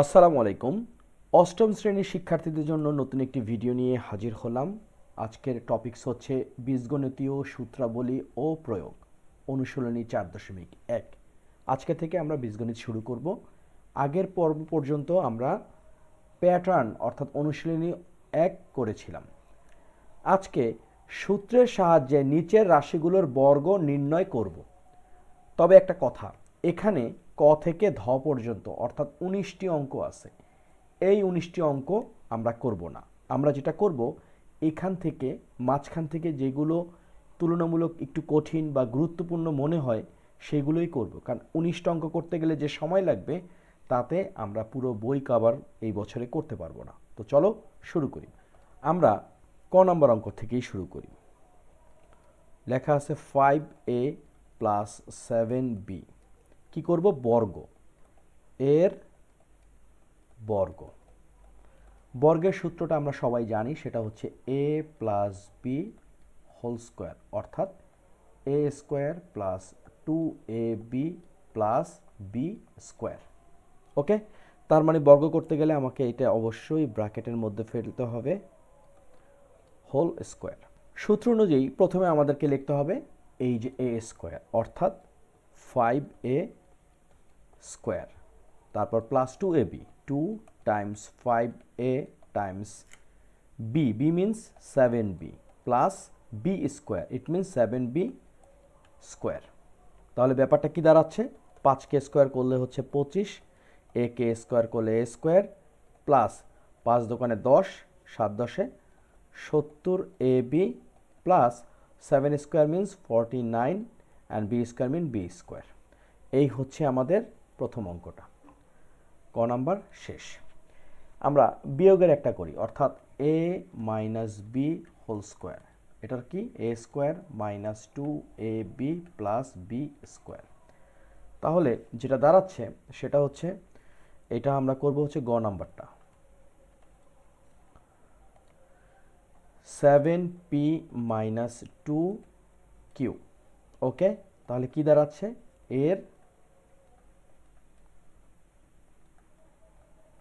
আসসালামু আলাইকুম। অষ্টম শ্রেণির শিক্ষার্থীদের জন্য নতুন একটি ভিডিও নিয়ে হাজির হলাম। আজকের টপিকস হচ্ছে বীজগণিতীয় সূত্রাবলী ও প্রয়োগ, অনুশীলনী চার দশমিক এক। আজকে থেকে আমরা বীজগণিত শুরু করব। আগের পর্ব পর্যন্ত আমরা প্যাটার্ন অর্থাৎ অনুশীলনী এক করেছিলাম। আজকে সূত্রের সাহায্যে নিচের রাশিগুলোর বর্গ নির্ণয় করব। তবে একটা কথা, এখানে ক থেকে ধ পর্যন্ত, অর্থাৎ উনিশটি অঙ্ক আছে। এই উনিশটি অঙ্ক আমরা করব না। আমরা যেটা করব, এখান থেকে, মাঝখান থেকে যেগুলো তুলনামূলক একটু কঠিন বা গুরুত্বপূর্ণ মনে হয়, সেগুলোই করব। কারণ উনিশটা অঙ্ক করতে গেলে যে সময় লাগবে, তাতে আমরা পুরো বই কাবার এই বছরে করতে পারব না। তো চলো শুরু করি। আমরা ক নম্বর অঙ্ক থেকেই শুরু করি। লেখা আছে five A plus seven B কী করব? বর্গ। এর বর্গ। বর্গের সূত্রটা আমরা সবাই জানি, সেটা হচ্ছে A plus B whole square অর্থাৎ A square plus two A B plus B square okay? তার মানে বর্গ করতে গেলে আমাকে এটা অবশ্যই ব্র্যাকেটের মধ্যে ফেলতে হবে হোল স্কোয়ার সূত্র অনুযায়ী প্রথমে আমাদেরকে লিখতে হবে, এই যে এ স্কোয়ার অর্থাৎ ফাইভ এ স্কোয়ার। তারপর plus two A B two times five A times B B means seven B plus B square it means seven B square তাহলে ব্যাপারটা কি দাঁড়াচ্ছে? পাঁচ কে স্কোয়ার করলে হচ্ছে পঁচিশ, এ কে স্কোয়ার করলে এ স্কোয়ার প্লাস পাঁচ দোকানে দশ, সাত দশে সত্তর A B plus seven square means forty nine and B square mean B square এই হচ্ছে আমাদের প্রথম অঙ্কটা। ক নাম্বার, শেষ। আমরা বিয়োগের একটা করি, অর্থাৎ A minus B whole square এটার কি? A square minus two A B plus B square তাহলে যেটা দাঁড়াচ্ছে সেটা হচ্ছে, এটা আমরা করব হচ্ছে গ নাম্বারটা। Seven P minus two Q okay তাহলে কি দাঁড়াচ্ছে? এর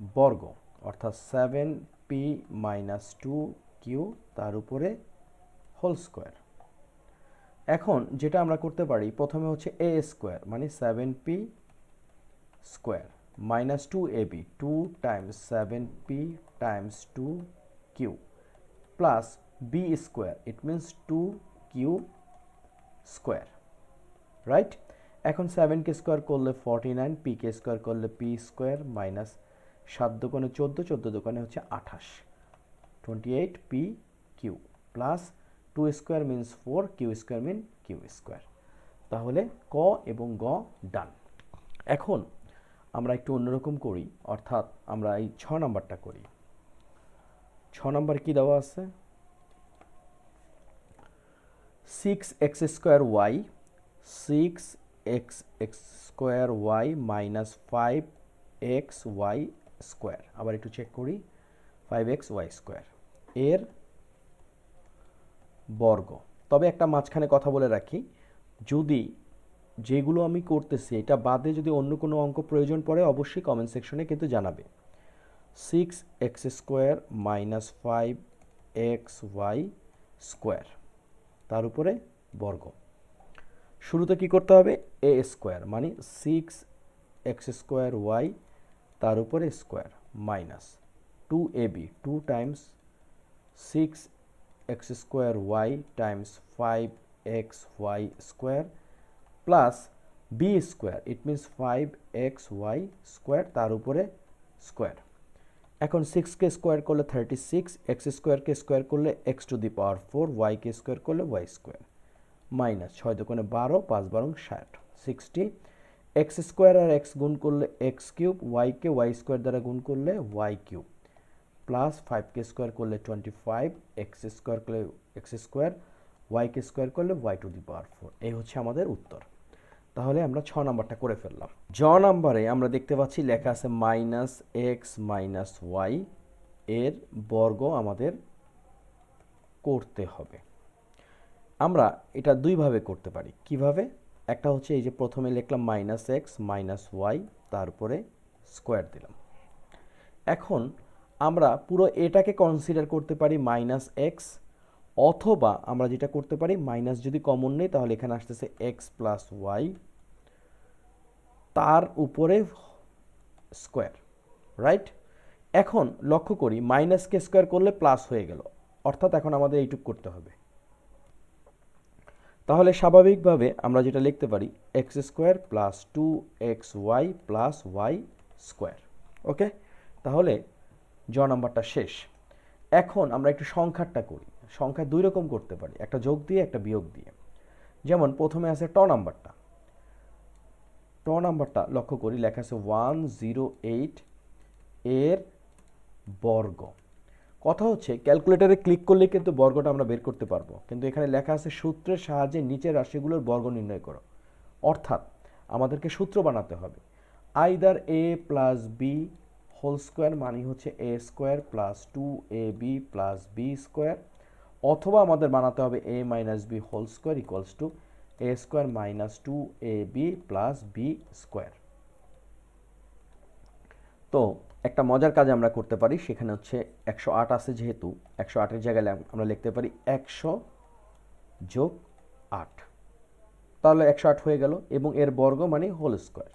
বর্গ, অর্থাৎ seven P minus two Q তার উপরে হোল স্কোয়ার এখন যেটা আমরা করতে পারি, প্রথমে হচ্ছে এ স্কোয়ার মানে seven P square minus two A B two times seven P times two Q plus B square it means two Q square right এখন সেভেনকে স্কোয়ার করলে ফর্টি নাইন পিকে স্কোয়ার করলে পি স্কোয়ার মাইনাস সাত দোকানে চোদ্দ চোদ্দ দোকানে হচ্ছে আঠাশ। Twenty eight P Q plus two square means four Q square mean Q square তাহলে ক এবং গ ডান এখন আমরা একটু অন্যরকম করি, অর্থাৎ আমরা এই ছ নাম্বারটা করি। ছ নাম্বার কি দেওয়া আছে? Six X square Y six X X square Y minus five X Y square আবার একটু চেক করি। ফাইভ এক্স ওয়াই স্কোয়ার এর বর্গ। তবে একটা মাঝখানে কথা বলে রাখি, যদি যেগুলো আমি করতেছি, এটা বাদে যদি অন্য কোনো অঙ্ক প্রয়োজন পড়ে, অবশ্যই কমেন্ট সেকশনে কিন্তু জানাবে। Six X square minus five X Y square তার উপরে বর্গ। শুরুতে কি করতে হবে? এ স্কোয়ার মানে সিক্স এক্স স্কোয়ার ওয়াই তার উপরে square, minus two A B two times six X square Y times five X Y square plus B square it means five X Y square তার উপরে square এখন সিক্সকে square করলে thirty six X স্কোয়ারকে square করলে X to the power four ওয়াইকে square করলে Y square minus ছয় দোকানে বারো, পাঁচ বারো ষাট সিক্সটি এক্স স্কোয়ার আর এক্স গুণ করলে এক্স কিউব ওয়াইকে ওয়াই স্কোয়ার দ্বারা গুণ করলে ওয়াই কিউব প্লাস ফাইভকে স্কোয়ার করলে টোয়েন্টি ফাইভ এক্স স্কোয়ার করলে এক্স স্কোয়ার ওয়াইকে স্কোয়ার করলে Y to the power four এই হচ্ছে আমাদের উত্তর। তাহলে আমরা ছ নাম্বারটা করে ফেললাম। জ নাম্বারে আমরা দেখতে পাচ্ছি লেখা আছে মাইনাস এক্স মাইনাস ওয়াই এর বর্গ আমাদের করতে হবে। আমরা এটা দুইভাবে করতে পারি। কীভাবে? একটা হচ্ছে এই যে প্রথমে লিখলাম মাইনাস এক্স মাইনাস ওয়াই তারপরে স্কোয়ার দিলাম। এখন আমরা পুরো এটাকে কনসিডার করতে পারি মাইনাস এক্স অথবা আমরা যেটা করতে পারি মাইনাস যদি কমন নেই, তাহলে এখানে আসতেছে এক্স প্লাস ওয়াই তার উপরে স্কোয়ার রাইট এখন লক্ষ্য করি মাইনাসকে স্কোয়ার করলে প্লাস হয়ে গেল। অর্থাৎ এখন আমাদের এইটুক করতে হবে। তাহলে স্বাভাবিকভাবে আমরা যেটা লিখতে পারি X square plus two X Y plus Y square okay তাহলে জ নাম্বারটা শেষ। এখন আমরা একটু সংখ্যাটা করি। সংখ্যা দুই রকম করতে পারি, একটা যোগ দিয়ে, একটা বিয়োগ দিয়ে। যেমন প্রথমে আছে ট নাম্বারটা। ট নাম্বারটা লক্ষ্য করি, লেখা আছে ওয়ান জিরো এইট এর বর্গ। কথা হচ্ছে ক্যালকুলেটরে ক্লিক করলে কিন্তু বর্গটা আমরা বের করতে পারব। কিন্তু এখানে লেখা আছে, সূত্রের সাহায্যে নিচের রাশিগুলোর বর্গ নির্ণয় করো। অর্থাৎ, আমাদেরকে সূত্র বানাতে হবে। Either A plus B whole square মানে হচ্ছে A square plus two A B plus B square অথবা আমাদের বানাতে হবে A minus B whole square equals to A square minus two A B plus B square তো একটা মজার কাজ আমরা করতে পারি, সেখানে হচ্ছে একশো আট আছে যেহেতু, একশো আটের জায়গায় আমরা লিখতে পারি একশো যোগ আট। তাহলে একশো আট হয়ে গেল এবং এর বর্গ মানে হোল স্কোয়ার।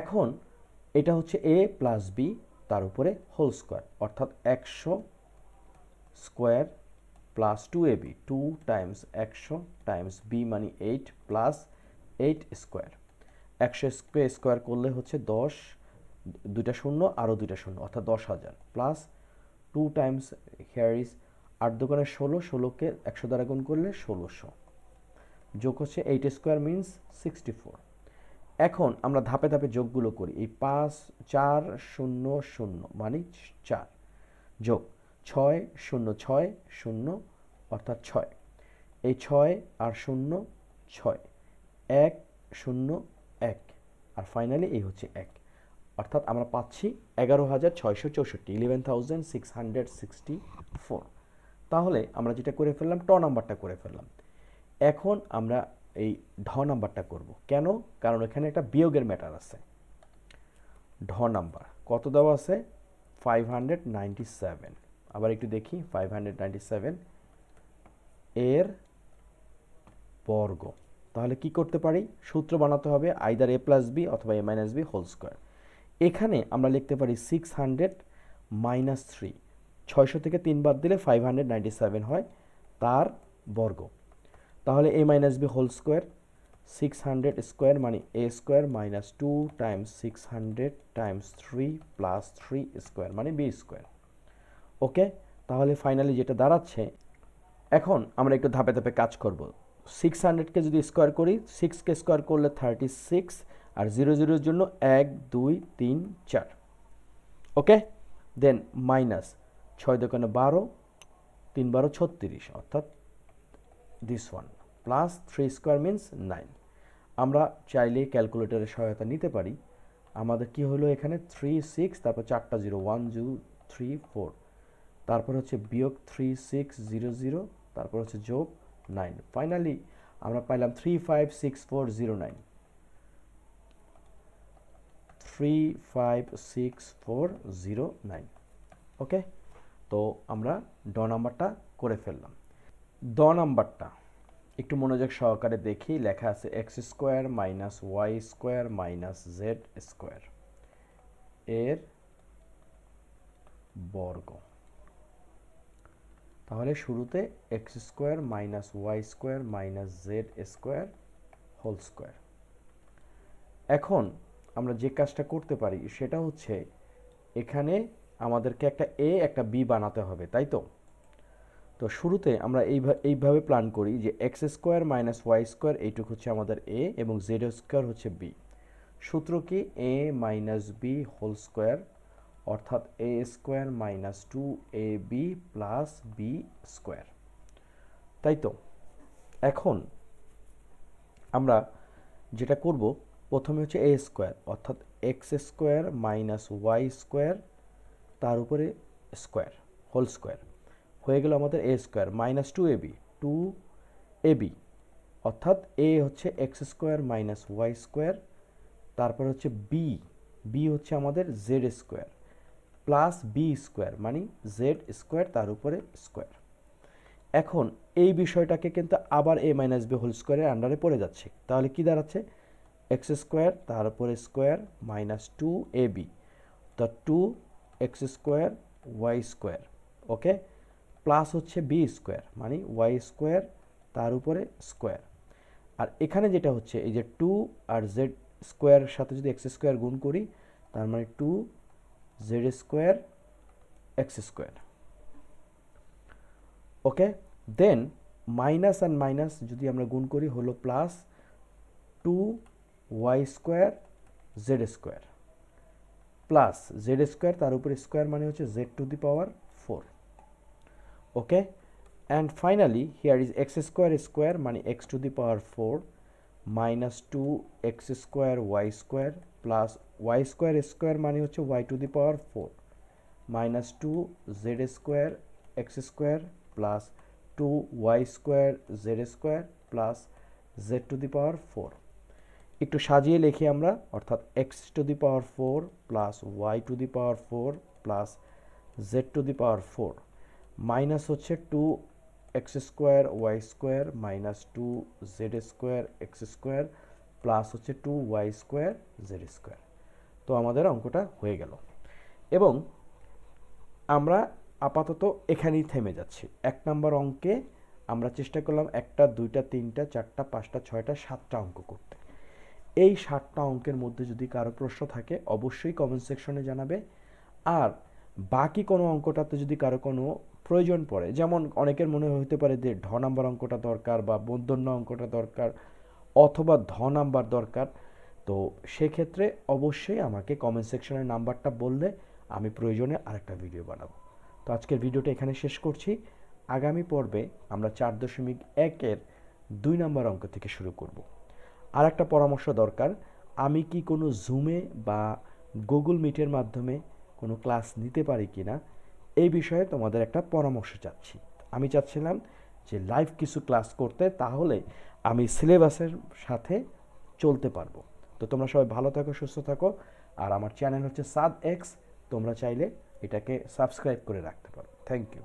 এখন এটা হচ্ছে এ প্লাস বি, তার উপরে হোল স্কোয়ার, অর্থাৎ একশো square plus two A B, two times একশো টাইমস বি মানে এইট প্লাস এইট স্কোয়ার। একশো স্কোয়ার স্কোয়ার করলে হচ্ছে দশ দুইটা শূন্য, আরও দুইটা শূন্য, অর্থাৎ দশ হাজার। Plus two times here is আট দোকানে ষোলো, ষোলোকে একশো দ্বারা গুণ করলে ষোলোশো। যোগ হচ্ছে eight square means sixty four এখন আমরা ধাপে ধাপে যোগগুলো করি। এই পাঁচ, চার, শূন্য শূন্য মানে চার। যোগ ছয়, শূন্য ছয়, শূন্য, অর্থাৎ ছয়। এই ছয় আর শূন্য, ছয়। এক, শূন্য, এক। আর ফাইনালি এই হচ্ছে এক। অর্থাৎ আমরা পাচ্ছি এগারো হাজার ছয়শো চৌষট্টি eleven thousand six hundred sixty four তাহলে আমরা যেটা করে ফেললাম, ট নাম্বারটা করে ফেললাম। এখন আমরা এই ঢ নাম্বারটা করব। কেন? কারণ এখানে একটা বিয়োগের ম্যাটার আছে। ঢ নাম্বার, কত দেওয়া আছে? ফাইভ হান্ড্রেড নাইনটি সেভেন আবার একটু দেখি ফাইভ হান্ড্রেড নাইনটি সেভেন এর বর্গ। তাহলে কি করতে পারি? সূত্র বানাতে হবে আইদার এ প্লাস বি অথবা A minus B whole square এখানে আমরা লিখতে পারি সিক্স হান্ড্রেড মাইনাস থ্রি ছয়শো থেকে তিন বাদ দিলে ফাইভ হান্ড্রেড নাইনটি সেভেন হয় তার বর্গ। তাহলে A minus B whole square six hundred square মানে A square minus two times six hundred times three plus three square মানে বি স্কোয়ার ওকে তাহলে ফাইনালি যেটা দাঁড়াচ্ছে, এখন আমরা একটু ধাপে ধাপে কাজ করব। সিক্স হান্ড্রেডকে যদি স্কোয়ার করি সিক্সকে স্কোয়ার করলে থার্টি সিক্স আর জিরো জিরোর জন্য এক, দুই, তিন, চার। ওকে? দেন মাইনাস ছয় দোকানে বারো, তিন বারো ছত্রিশ, অর্থাৎ this one plus three square means nine আমরা চাইলে ক্যালকুলেটরের সহায়তা নিতে পারি। আমাদের কি হলো এখানে? থ্রি সিক্স তারপর চারটা zero one zero three four তারপর হচ্ছে বিয়োগ থ্রি সিক্স জিরো জিরো তারপর হচ্ছে যোগ নাইন ফাইনালি আমরা পাইলাম three five six four zero nine three five six four zero nine okay তো আমরা ড নাম্বারটা করে ফেললাম। দ নাম্বারটা একটু মনোযোগ সহকারে দেখি, লেখা আছে X square minus Y square minus Z square এর বর্গ। তাহলে শুরুতে X square minus Y square minus Z square whole square এখন আমরা যে কাজটা করতে পারি সেটা হচ্ছে এখানে আমাদেরকে একটা এ একটা বি বানাতে হবে, তাই তো? তো শুরুতে আমরা এইভাবে এইভাবে প্ল্যান করি যে X square minus Y square এইটুকু হচ্ছে আমাদের এ এবং জেড স্কোয়ার হচ্ছে বি সূত্র কি? A minus B whole square অর্থাৎ A square minus two A B plus B square তাই তো? এখন আমরা যেটা করব প্রথমে হচ্ছে এ স্কোয়ার অর্থাৎ X square minus Y square তার উপরে স্কোয়ার হোল স্কোয়ার হয়ে গেল আমাদের A square minus two A B two A B অর্থাৎ এ হচ্ছে X square minus Y square তারপর হচ্ছে বি বি হচ্ছে আমাদের Z square plus B square মানে জেড স্কোয়ার তার উপরে স্কোয়ার এখন এই বিষয়টাকে কিন্তু আবার এ মাইনাস বি হোল স্কোয়ারের আন্ডারে পড়ে যাচ্ছে। তাহলে কি দাঁড়াচ্ছে? এক্স স্কোয়ার, তার উপরে square minus two A B. তো two X square Y square, okay? Plus হচ্ছে বি স্কোয়ার মানে ওয়াই স্কোয়ার, তার উপরে স্কোয়ার। আর এখানে যেটা হচ্ছে, এই যে টু আর জেড স্কোয়ারের সাথে যদি এক্স স্কোয়ার গুণ করি, তার মানে two Z square X square, okay? Then minus and minus যদি আমরা গুণ করি, হলো plus two Y square Z square plus Z square তার উপরে স্কোয়ার মানে হচ্ছে Z to the power four okay and finally here is X square square মানে X to the power four minus two X square Y square plus Y square square মানে হচ্ছে Y to the power four minus two Z square X square plus two Y square Z square plus Z to the power four একটু সাজিয়ে লিখি আমরা, অর্থাৎ X to the power four plus Y to the power four plus Z to the power four minus হচ্ছে two X square Y square minus two Z square X square plus হচ্ছে two Y square Z square তো আমাদের অঙ্কটা হয়ে গেল। এবং আমরা আপাতত এখানেই থেমে যাচ্ছি। এক নম্বর অঙ্কে আমরা চেষ্টা করলাম একটা, দুইটা, তিনটা, চারটা, পাঁচটা, ছয়টা, সাতটা অঙ্ক করতে। এই সাতটা অঙ্কের মধ্যে যদি কারও প্রশ্ন থাকে, অবশ্যই কমেন্ট সেকশনে জানাবে। আর বাকি কোনো অঙ্কটাতে যদি কারও কোনো প্রয়োজন পড়ে, যেমন অনেকের মনে হতে পারে যে ঢ নাম্বার অঙ্কটা দরকার বা মূর্ধন্য অঙ্কটা দরকার অথবা ধ নাম্বার দরকার, তো সেক্ষেত্রে অবশ্যই আমাকে কমেন্ট সেকশনের নাম্বারটা বললে আমি প্রয়োজনে আরেকটা ভিডিও বানাবো। তো আজকের ভিডিওটা এখানে শেষ করছি। আগামী পর্বে আমরা চার দশমিক একের দুই নম্বর অঙ্ক থেকে শুরু করব। আর একটা পরামর্শ দরকার। আমি কি কোনো জুমে বা গুগল মিটের মাধ্যমে কোনো ক্লাস নিতে পারি কি না? এই বিষয়ে তোমাদের একটা পরামর্শ চাচ্ছি। আমি চাচ্ছিলাম যে লাইভ কিছু ক্লাস করতে, তাহলে আমি সিলেবাসের সাথে চলতে পারব। তো তোমরা সবাই ভালো থাকো, সুস্থ থাকো। আর আমার চ্যানেল হচ্ছে সাদ এক্স তোমরা চাইলে এটাকে সাবস্ক্রাইব করে রাখতে পারো। Thank you